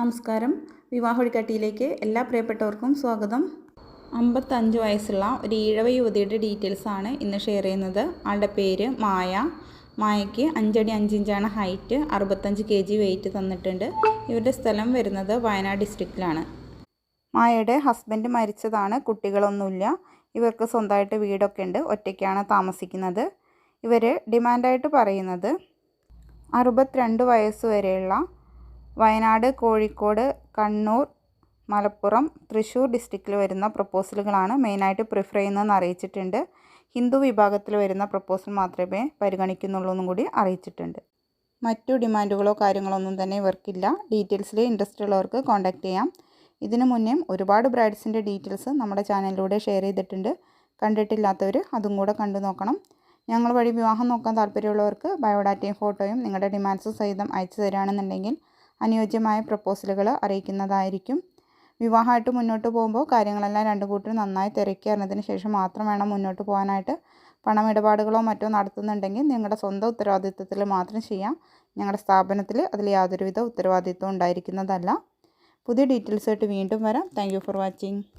നമസ്കാരം. വിവാഹൊഴിക്കാട്ടിയിലേക്ക് എല്ലാ പ്രിയപ്പെട്ടവർക്കും സ്വാഗതം. അമ്പത്തഞ്ച് വയസ്സുള്ള ഒരു ഈഴവ യുവതിയുടെ ഡീറ്റെയിൽസാണ് ഇന്ന് ഷെയർ ചെയ്യുന്നത്. ആളുടെ പേര് മായ. മായയ്ക്ക് അഞ്ചടി അഞ്ചിഞ്ചാണ് ഹൈറ്റ് അറുപത്തഞ്ച് കെ ജി വെയിറ്റ് തന്നിട്ടുണ്ട്. ഇവരുടെ സ്ഥലം വരുന്നത് വയനാട് ഡിസ്ട്രിക്റ്റിലാണ്. മായയുടെ ഹസ്ബൻഡ് മരിച്ചതാണ് കുട്ടികളൊന്നുമില്ല. ഇവർക്ക് സ്വന്തമായിട്ട് വീടൊക്കെ ഉണ്ട് ഒറ്റയ്ക്കാണ് താമസിക്കുന്നത്. ഇവർ ഡിമാൻഡായിട്ട് പറയുന്നത് അറുപത്തിരണ്ട് വയസ്സ് വരെയുള്ള വയനാട് കോഴിക്കോട് കണ്ണൂർ മലപ്പുറം തൃശ്ശൂർ ഡിസ്ട്രിക്റ്റിൽ വരുന്ന പ്രപ്പോസലുകളാണ് മെയിനായിട്ട് പ്രിഫർ ചെയ്യുന്നതെന്ന് അറിയിച്ചിട്ടുണ്ട്. ഹിന്ദു വിഭാഗത്തിൽ വരുന്ന പ്രപ്പോസൽ മാത്രമേ പരിഗണിക്കുന്നുള്ളൂ എന്നും കൂടി അറിയിച്ചിട്ടുണ്ട്. മറ്റു ഡിമാൻഡുകളോ കാര്യങ്ങളോ ഒന്നും തന്നെ ഇവർക്കില്ല. ഡീറ്റെയിൽസിൽ ഇൻട്രസ്റ്റ് ഉള്ളവർക്ക് കോൺടാക്റ്റ് ചെയ്യാം. ഇതിനു മുന്നേ ഒരുപാട് ബ്രൈഡ്സിന്റെ ഡീറ്റെയിൽസ് നമ്മുടെ ചാനലിലൂടെ ഷെയർ ചെയ്തിട്ടുണ്ട്. കണ്ടിട്ടില്ലാത്തവർ അതും കൂടെ കണ്ടു നോക്കണം. ഞങ്ങൾ വഴി വിവാഹം നോക്കാൻ താല്പര്യമുള്ളവർക്ക് ബയോഡാറ്റയും ഫോട്ടോയും നിങ്ങളുടെ ഡിമാൻഡ്സ് സഹിതം അയച്ചു തരികയാണെന്നുണ്ടെങ്കിൽ അനുയോജ്യമായ പ്രപ്പോസലുകൾ അറിയിക്കുന്നതായിരിക്കും. വിവാഹമായിട്ട് മുന്നോട്ട് പോകുമ്പോൾ കാര്യങ്ങളെല്ലാം രണ്ടു കൂട്ടരും നന്നായി തിരക്കി അറിഞ്ഞതിന് ശേഷം മാത്രം വേണം മുന്നോട്ട് പോകാനായിട്ട്. പണമിടപാടുകളോ മറ്റോ നടത്തുന്നുണ്ടെങ്കിൽ നിങ്ങളുടെ സ്വന്തം ഉത്തരവാദിത്വത്തിൽ മാത്രം ചെയ്യാം. ഞങ്ങളുടെ സ്ഥാപനത്തിൽ അതിൽ യാതൊരുവിധ ഉത്തരവാദിത്വം ഉണ്ടായിരിക്കുന്നതല്ല. പുതിയ ഡീറ്റെയിൽസായിട്ട് വീണ്ടും വരാം. Thank for watching.